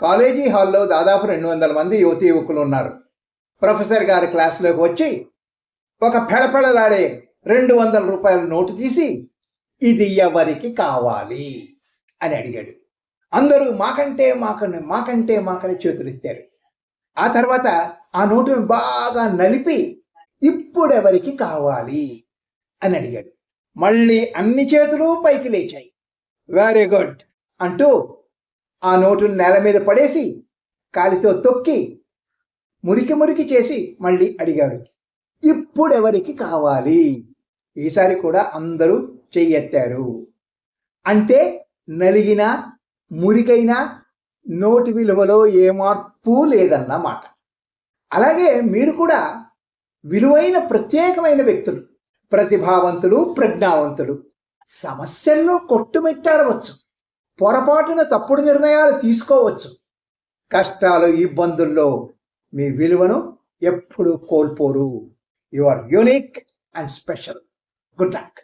College హాల్లో దాదాపు రెండు వందల మంది యువతి యువకులు ఉన్నారు. ప్రొఫెసర్ గారి క్లాసులోకి వచ్చి ఒక పెళపెళలాడే రెండు వందల రూపాయల నోటు తీసి ఇది ఎవరికి కావాలి? అని అడిగాడు. అందరూ మాకంటే మాకని మాకంటే మాకని చేతులిస్తారు ఆ తర్వాత ఆ నోటును బాగా నలిపి ఇప్పుడెవరికి కావాలి? అని అడిగాడు. మళ్ళీ అన్ని చేతులు పైకి లేచాయి. వెరీ గుడ్ అంటూ ఆ నోటును నేల మీద పడేసి కాలితో తొక్కి మురికి మురికి చేసి మళ్ళీ అడిగాడు ఇప్పుడెవరికి కావాలి? ఈసారి కూడా అందరూ చెయ్యెత్తారు. అంటే నలిగిన మురికైన నోటి విలువలో ఏ మార్పు లేదన్నమాట. అలాగే మీరు కూడా విలువైన ప్రత్యేకమైన వ్యక్తులు ప్రతిభావంతులు ప్రజ్ఞావంతులు సమస్యల్లో కొట్టుమిట్టాడవచ్చు. పొరపాటున తప్పుడు నిర్ణయాలు తీసుకోవచ్చు. కష్టాలు ఇబ్బందుల్లో మీ విలువను ఎప్పుడు కోల్పోరు. You are unique and special good luck